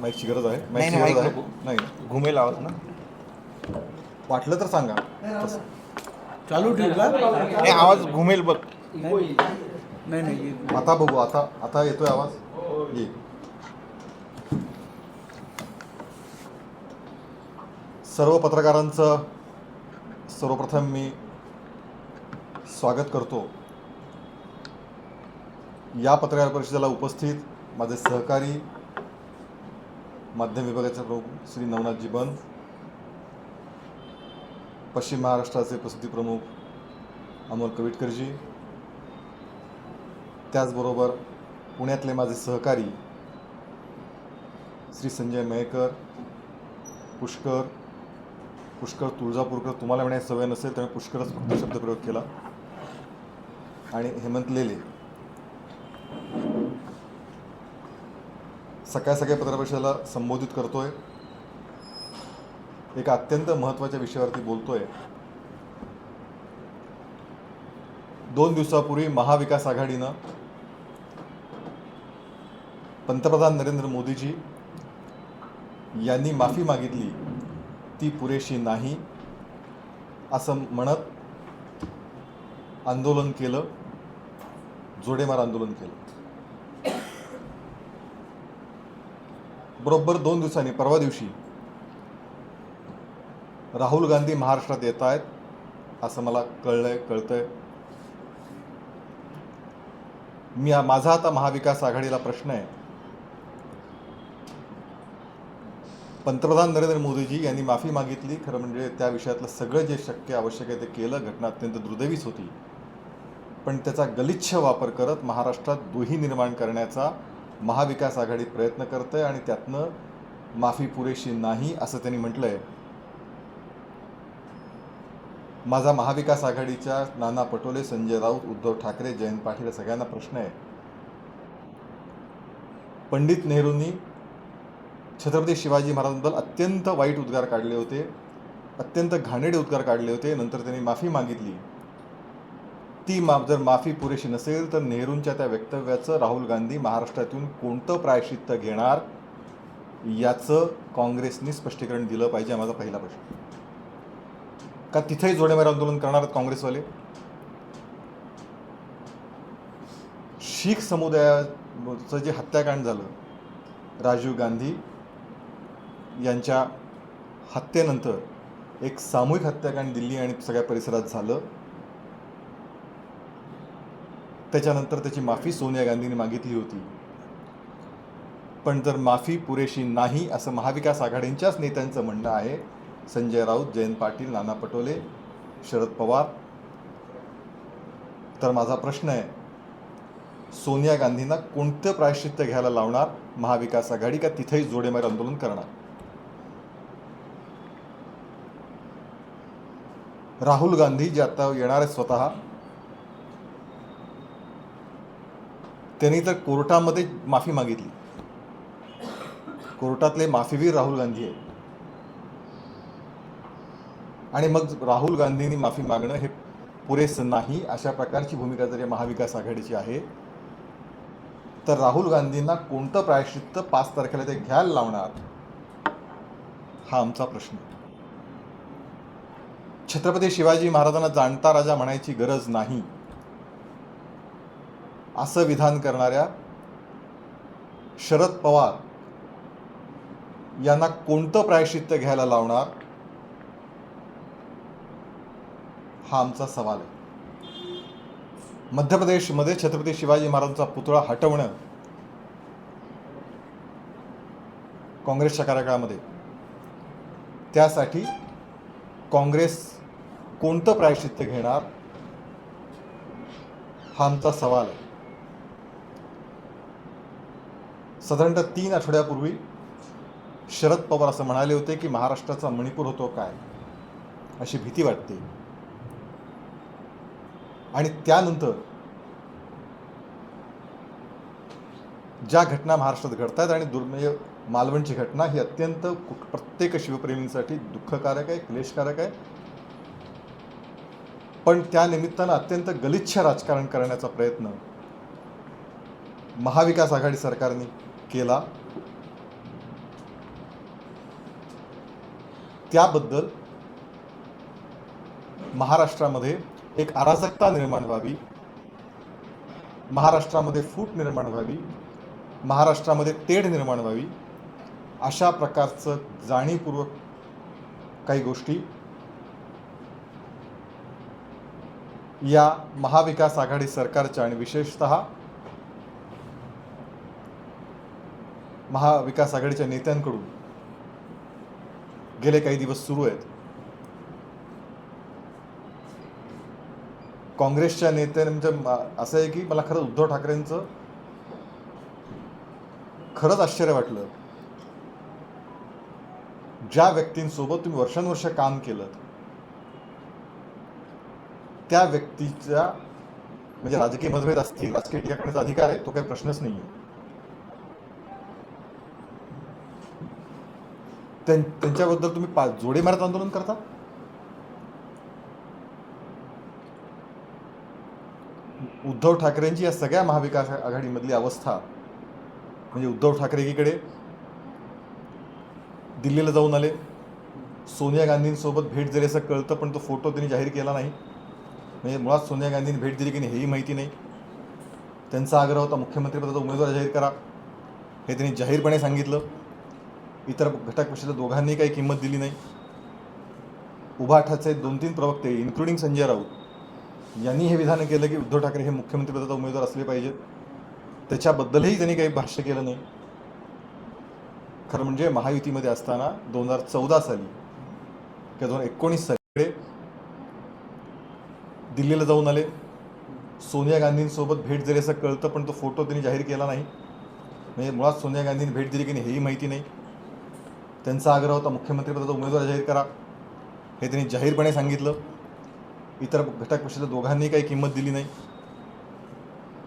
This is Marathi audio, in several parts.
माईकची गरज आहे. नाही, माईकची नाही, गरज माईक आहे. नाही घुमेल आवाज ना. वाटलं तर सांगा. तसं. चालू ठेवू का नाही आवाज घुमेल बघ. नाही नाही. आता बघू आता आता येतोय आवाज? ये. सर्व पत्रकारांचं सर्वप्रथम मी स्वागत करतो. या पत्रकार परिषदेला उपस्थित माझे सहकारी माध्यम विभागाचे प्रमुख श्री नवनाथजी बंद पश्चिम महाराष्ट्राचे प्रसिद्धी प्रमुख अमोल कविटकरजी त्याचबरोबर पुण्यातले माझे सहकारी श्री संजय मयेकर पुष्कर पुष्कर तुळजापूरकर तुम्हाला म्हणायची सवय नसेल त्यामुळे पुष्करच फक्त शब्दप्रयोग केला. आणि हेमंत लेले सकाळ सकाळी पत्रपरिषदेला संबोधित करतोय. एका अत्यंत महत्त्वाच्या विषयावरती बोलतोय. दोन दिवसापूर्वी महाविकास आघाडीनं पंतप्रधान नरेंद्र मोदीजी यांनी माफी मागितली. ती पुरेशी नाही असं म्हणत आंदोलन केलं जोडेमार आंदोलन केलं. बरोबर दोन दिवसांनी परवा दिवशी. राहुल गांधी महाराष्ट्रात येत आहेत असं मला कळलंय कळतंय. मी माझा आता महाविकास आघाडीला प्रश्न आहे. पंतप्रधान नरेंद्र मोदीजी यांनी माफी मागितली खरं म्हणजे त्या विषयातलं सगळं जे शक्य आवश्यक आहे ते केलं घटना अत्यंत दुर्दैवीच होती. पण त्याचा गलिच्छ वापर करत महाराष्ट्रात दुही निर्माण करण्याचा महाविकास आघाडी प्रयत्न करते आणि त्यातनं माफी पुरेशी नाही असं त्यांनी म्हटलं आहे माझा महाविकास आघाडीच्या नाना पटोले संजय राऊत उद्धव ठाकरे जयंत पाटील सगळ्यांना प्रश्न आहे. पंडित नेहरूंनी छत्रपती शिवाजी महाराजांबद्दल अत्यंत वाईट उद्गार काढले होते अत्यंत घाणेडे उद्गार काढले होते. नंतर त्यांनी माफी मागितली. ती माप जर माफी पुरेशी नसेल तर नेहरूंच्या त्या वक्तव्याचं राहुल गांधी महाराष्ट्रातून कोणतं प्रायश्चित्त घेणार याचं काँग्रेसनी स्पष्टीकरण दिलं पाहिजे हा माझा पहिला प्रश्न. का तिथेही जोडेमार आंदोलन करणार आहेत काँग्रेसवाले? शीख समुदायाचं जे हत्याकांड झालं राजीव गांधी यांच्या हत्येनंतर एक सामूहिक हत्याकांड दिल्ली आणि सगळ्या परिसरात झालं. त्याच्यानंतर त्याची माफी सोनिया गांधींनी मागितली होती. पण जर माफी पुरेशी नाही असं महाविकास आघाडींच्याच नेत्यांचं म्हणणं आहे संजय राऊत जयंत पाटील नाना पटोले शरद पवार तर माझा प्रश्न आहे सोनिया गांधींना कोणतं प्रायश्चित्त घ्यायला लावणार महाविकास आघाडी का तिथेही जोडेमार आंदोलन करणार? राहुल गांधी जे आता येणार आहेत स्वतः त्यांनी तर कोर्टामध्ये माफी मागितली. कोर्टातले माफीवीर राहुल गांधी आहे आणि मग राहुल गांधींनी माफी मागणं हे पुरेसं नाही अशा प्रकारची भूमिका जर या महाविकास आघाडीची आहे तर राहुल गांधींना कोणतं प्रायश्चित्त पाच तारखेला ते घ्यायला लावणार हा आमचा प्रश्न छत्रपती शिवाजी महाराजांना जाणता राजा म्हणायची गरज नाही. असं विधान करणाऱ्या शरद पवार यांना कोणतं प्रायश्चित्य घ्यायला लावणार? हा आमचा सवाल आहे. मध्य प्रदेशमध्ये छत्रपती शिवाजी महाराजांचा पुतळा हटवणं काँग्रेसच्या कार्यकाळामध्ये त्यासाठी काँग्रेस कोणतं प्रायश्चित्य घेणार? हा आमचा सवाल आहे. साधारणतः तीन आठवड्यापूर्वी शरद पवार असं म्हणाले होते की महाराष्ट्राचा मणिपूर होतो काय अशी भीती वाटते. आणि त्यानंतर ज्या घटना महाराष्ट्रात घडत आहेत आणि दुर्मेय मालवणची घटना ही अत्यंत प्रत्येक शिवप्रेमींसाठी दुःखकारक आहे क्लेशकारक आहे. पण त्या निमित्तानं अत्यंत गलिच्छ राजकारण करण्याचा प्रयत्न महाविकास आघाडी सरकारने केला. त्याबद्दल महाराष्ट्रामध्ये एक अराजकता निर्माण व्हावी. महाराष्ट्रामध्ये फूट निर्माण व्हावी. महाराष्ट्रामध्ये तेढ निर्माण व्हावी. अशा प्रकारचं जाणीवपूर्वक काही गोष्टी या महाविकास आघाडी सरकारच्या आणि विशेषतः महाविकास आघाडीच्या नेत्यांकडून गेले काही दिवस सुरू आहेत. काँग्रेसच्या नेत्यांचं म्हणजे असं आहे की मला खरंच उद्धव ठाकरेंचं खरंच आश्चर्य वाटलं. ज्या व्यक्तींसोबत तुम्ही वर्षानुवर्ष काम केलं त्या व्यक्तीच्या म्हणजे राजकीय मतभेद असतील राजकीय टीका करण्याचा अधिकार आहे तो काही प्रश्नच नाही आहे त्यांच्याबद्दल तुम्ही पा जोडे मारत आंदोलन करता? उद्धव ठाकरेंची या सगळ्या महाविकास आघाडीमधली अवस्था म्हणजे उद्धव ठाकरे एकीकडे दिल्लीला जाऊन आले. सोनिया गांधींसोबत भेट दिली असं कळतं पण तो फोटो त्यांनी जाहीर केला नाही. म्हणजे मुळात सोनिया गांधींनी भेट दिली की नाही हेही माहिती नाही. त्यांचा आग्रह होता मुख्यमंत्रीपदाचा उमेदवार जाहीर करा. हे त्यांनी जाहीरपणे सांगितलं. इतर घटक पक्षाच्या दोघांनी काही किंमत दिली नाही. उभाठाचे दोन तीन प्रवक्ते इन्क्लुडिंग संजय राऊत. यांनी हे विधान केलं की उद्धव ठाकरे हे मुख्यमंत्रीपदाचा उमेदवार असले पाहिजेत त्याच्याबद्दलही त्यांनी काही भाष्य केलं नाही. खरं म्हणजे महायुतीमध्ये असताना दोन हजार चौदा साली किंवा दोन हजार एकोणीस साली दिल्लीला जाऊन आले. सोनिया गांधींसोबत भेट दिली असं कळतं पण तो फोटो त्यांनी जाहीर केला नाही. म्हणजे मुळात सोनिया गांधींनी भेट दिली की नाही हेही माहिती नाही. त्यांचा आग्रह होता मुख्यमंत्रीपदाचा उमेदवार जाहीर करा. हे त्यांनी जाहीरपणे सांगितलं. इतर घटक पक्षाच्या दोघांनी काही किंमत दिली नाही.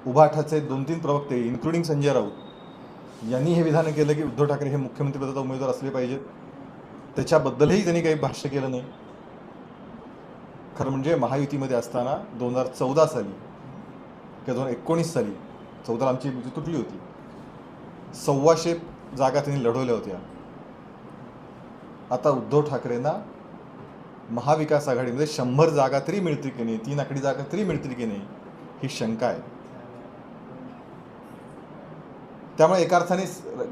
उभाठाचे दोन तीन प्रवक्ते इन्क्लुडिंग संजय राऊत यांनी हे विधान केलं की उद्धव ठाकरे हे मुख्यमंत्रीपदाचा उमेदवार असले पाहिजेत. त्याच्याबद्दलही त्यांनी काही भाष्य केलं नाही. खरं म्हणजे महायुतीमध्ये असताना दोन हजार चौदा साली किंवा दोन हजार एकोणीस साली चौदाला आमची युती तुटली होती. सव्वाशे जागा त्यांनी लढवल्या होत्या. आता उद्धव ठाकरेंना महाविकास आघाडीमध्ये शंभर जागा तरी मिळतील की नाही? तीन आकडी जागा तरी मिळतील की नाही? ही शंका आहे. त्यामुळे एका अर्थाने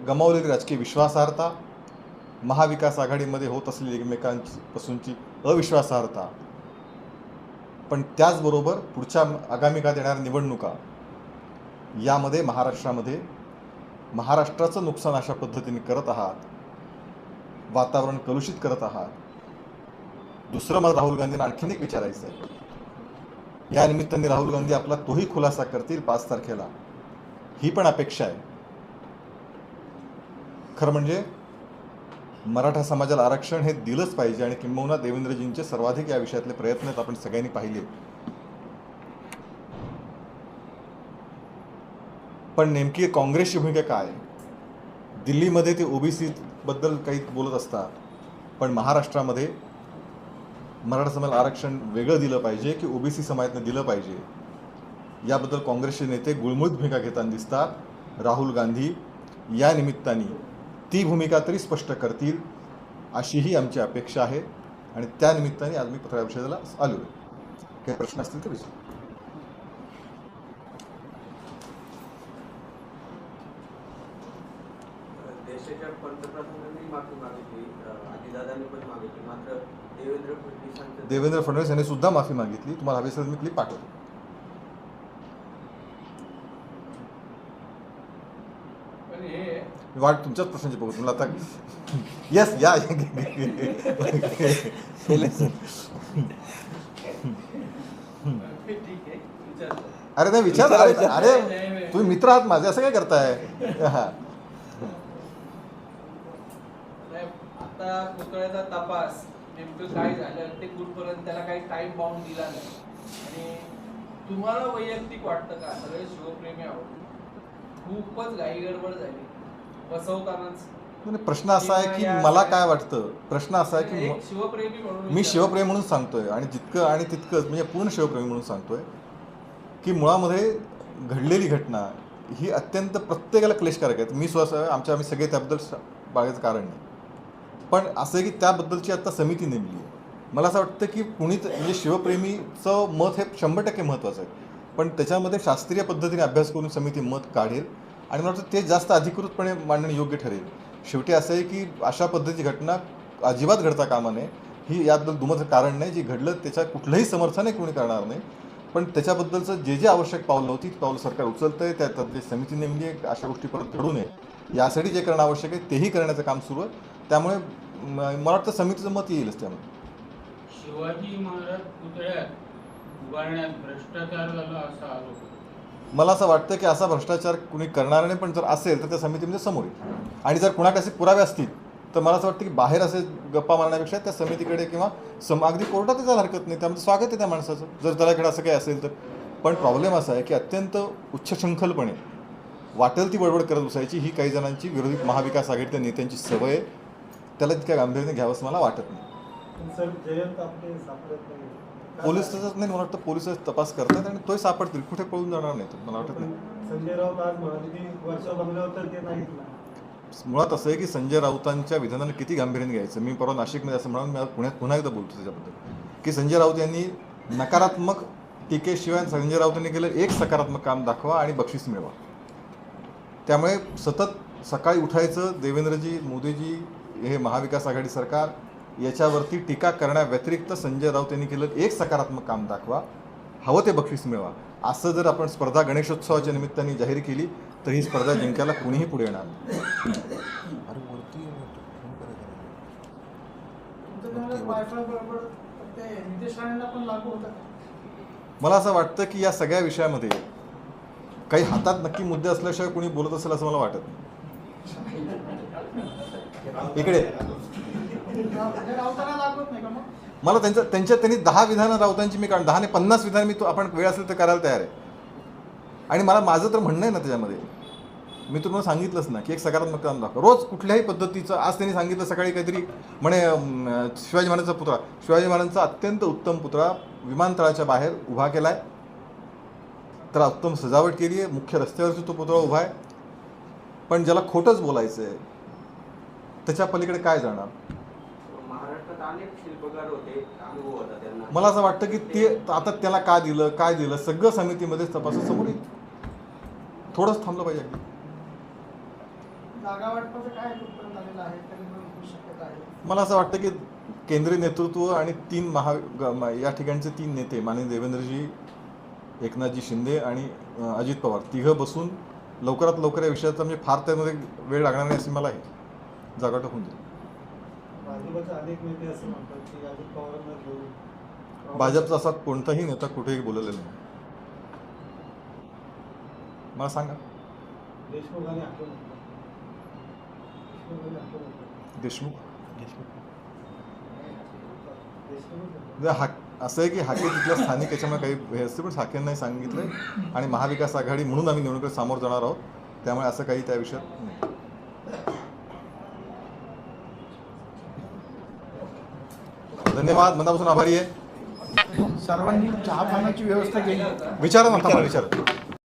गमावलेली राजकीय विश्वासार्हता महाविकास आघाडीमध्ये होत असलेली एकमेकांपासूनची अविश्वासार्हता पण त्याचबरोबर पुढच्या आगामी काळात येणाऱ्या निवडणुका यामध्ये महाराष्ट्रामध्ये महाराष्ट्राचं नुकसान अशा पद्धतीने करत आहात. वातावरण कलुषित करत आहात. दुसरं मला राहुल गांधींना आणखीन एक विचारायचं आहे या निमित्ताने राहुल गांधी आपला तोही खुलासा करतील पाच तारखेला. ही पण अपेक्षा आहे. खरं म्हणजे मराठा समाजाला आरक्षण हे दिलंच पाहिजे आणि किंबहुना देवेंद्रजींचे सर्वाधिक या विषयातले प्रयत्न आहेत आपण सगळ्यांनी पाहिले. पण नेमकी काँग्रेसची भूमिका काय? दिल्लीमध्ये ते ओबीसी बद्दल काही बोलत असतात पण महाराष्ट्रामध्ये मराठा समाजाला आरक्षण वेगळं दिलं पाहिजे की ओबीसी समाजातनं दिलं पाहिजे? याबद्दल काँग्रेसचे नेते गुळमुळीत भूमिका घेताना दिसतात. राहुल गांधी या निमित्ताने ती भूमिका तरी स्पष्ट करतील अशीही आमची अपेक्षा आहे. आणि त्या निमित्ताने आज मी पत्रकार परिषदेला आलो आहे. काही प्रश्न असतील तर विचार. देशाच्या पंतप्रधानांनी माफी मागितली आदिदादांनी पण मागितली मात्र देवेंद्र फडणवीसांचं देवेंद्र फडणवीस यांनी सुद्धा माफी मागितली. तुम्हाला हवी असेल मी क्लिप पाठवतो. हे वाट तुमच्याच प्रश्नाची बघू तुम्हाला आता येस या. ठीक आहे विचारतो. अरे नाही विचार. अरे तुम्ही मित्र आहात माझे असं काय करताय? हा. नाही, आता पुतळ्याचा तपास नेमकं काय झालं ते कुठपर्यंत त्याला काही टाइम बाउंड दिला नाही. आणि तुम्हाला वैयक्तिक वाटतं का? सगळे शिवप्रेमी आहोत. खूपच घाई गडबड झाली. बसवतानाच. प्रश्न असा आहे की मला काय वाटतं? प्रश्न असा आहे की शिवप्रेमी म्हणून मी. शिवप्रेमी म्हणून सांगतोय आणि जितकं आणि तितकंच म्हणजे पूर्ण शिवप्रेमी म्हणून सांगतोय की मुळामध्ये घडलेली घटना ही अत्यंत प्रत्येकाला क्लेशकारक आहे मी स्वतः आमच्या आम्ही सगळे त्याबद्दल बाळगायचं कारण नाही पण असं आहे की त्याबद्दलची आता समिती नेमली आहे. मला असं वाटतं की कुणीच म्हणजे शिवप्रेमीचं मत हे शंभर टक्के महत्त्वाचं आहे. पण त्याच्यामध्ये शास्त्रीय पद्धतीने अभ्यास करून समिती मत काढेल आणि मला वाटतं ते जास्त अधिकृतपणे मांडणे योग्य ठरेल. शेवटी असं आहे की अशा पद्धतीची घटना अजिबात घडता कामा नये. ही याबद्दल दुमत कारण नाही. जी घडलं त्याच्या कुठलंही समर्थन कोणी करणार नाही. पण त्याच्याबद्दलचं जे जे आवश्यक पावलं होती ती पावलं सरकार उचलतंय. आहे त्यातली समिती नेमली आहे अशा गोष्टी परत घडू नये. यासाठी जे करणं आवश्यक आहे तेही करण्याचं काम सुरू आहे. त्यामुळे मला वाटतं समितीचं मत येईलच त्यामध्ये शिवाजी महाराज पुतळ्यात उभारण्यात भ्रष्टाचार झाला असा आरोप. मला असं वाटतं की असा भ्रष्टाचार कुणी करणार नाही पण जर असेल तर त्या समितीमध्ये समोर येईल. आणि जर कुणाकडे असे पुरावे असतील तर मला असं वाटतं की बाहेर असे गप्पा मारण्यापेक्षा त्या समितीकडे किंवा सम अगदी कोर्टात जायला हरकत नाही. त्यामध्ये स्वागत आहे त्या माणसाचं. जर त्याच्याकडे असं काही असेल तर. पण प्रॉब्लेम असा आहे की अत्यंत उच्चशृंखलपणे वाटेल ती बडबड करत बसायची ही काही जणांची विरोधी महाविकास आघाडीच्या नेत्यांची सवय आहे. त्याला तितक्या गांभीर्याने घ्यावं असं मला वाटत नाही. पोलीस तसंच नाही मला वाटतं पोलीस तपास करतात आणि तोही सापडतील. कुठे पळून जाणार नाही मला वाटत नाही. संजय राऊत आज म्हणाले मुळात असं आहे की संजय राऊतांच्या विधानाला किती गांभीर्याने घ्यायचं? मी परवा नाशिकमध्ये असं म्हणून मी पुण्यात पुन्हा एकदा बोलतो त्याच्याबद्दल. की संजय राऊत यांनी नकारात्मक टीकेशिवाय संजय राऊतांनी केलं एक सकारात्मक काम दाखवा आणि बक्षीस मिळवा. त्यामुळे सतत सकाळी उठायचं देवेंद्रजी मोदीजी हे महाविकास आघाडी सरकार याच्यावरती टीका करण्याव्यतिरिक्त संजय राऊत यांनी केलं. एक सकारात्मक काम दाखवा. हवं ते बक्षीस मिळवा. असं जर आपण स्पर्धा गणेशोत्सवाच्या निमित्ताने जाहीर केली तर ही स्पर्धा जिंकायला कुणीही पुढे येणार मला असं वाटतं की या सगळ्या विषयामध्ये काही हातात नक्की मुद्दे असल्याशिवाय कोणी बोलत असेल असं मला वाटत नाही. इकडे. मला त्यांच्या त्यांच्या त्यांनी दहा विधानं राऊतांची मी काढ दहा आणि पन्नास विधान मी तो आपण वेळ असेल तर करायला तयार आहे. आणि मला माझं तर म्हणणं आहे ना त्याच्यामध्ये. मी तुम्हाला सांगितलंच ना की एक सकारात्मक काम दाखव. रोज कुठल्याही पद्धतीचं आज त्यांनी सांगितलं सकाळी काहीतरी म्हणे शिवाजी महाराजांचा पुतळा. शिवाजी महाराजांचा अत्यंत उत्तम पुतळा विमानतळाच्या बाहेर उभा केला आहे त्याला उत्तम सजावट केली आहे. मुख्य रस्त्यावरती तो पुतळा उभा आहे. पण ज्याला खोटंच बोलायचं आहे त्याच्या पलीकडे काय जाणार? महाराष्ट्रात अनेक शिल्पकार होते अनुभव होता त्यांना. मला असं वाटतं की ते आता त्याला का दिलं काय दिलं सगळं समितीमध्ये तपासून समोर येईल. थोडंच थांबलं पाहिजे अगदी. जागा वाटपाचं काय कुठपर्यंत आलेलं आहे कधी पण शक्यता आहे. मला असं वाटतं की केंद्रीय नेतृत्व आणि तीन महा ग- म- या ठिकाणचे तीन नेते माननीय देवेंद्रजी एकनाथजी शिंदे आणि अं, अजित पवार तिघं बसून लवकरात लवकर या विषयाचा म्हणजे फार त्यामध्ये वेळ लागणार नाही अशी मला आहे. जागा टाकून देईल भाजपचे असं कोणताही नेता कुठेही बोललेला नाही. मला सांगा. देशमुख हाक असं आहे की हाके तिथल्या स्थानिक याच्यामुळे काही हे असते पण हाकेंनाही सांगितलं आणि महाविकास आघाडी म्हणून आम्ही निवडणुकीत सामोरं जाणार आहोत. त्यामुळे असं काही त्या विषयात नाही. धन्यवाद मनापासून आभारी आहे. सर्वांनी चहा पाण्याची व्यवस्था केली. विचारा ना विचारा.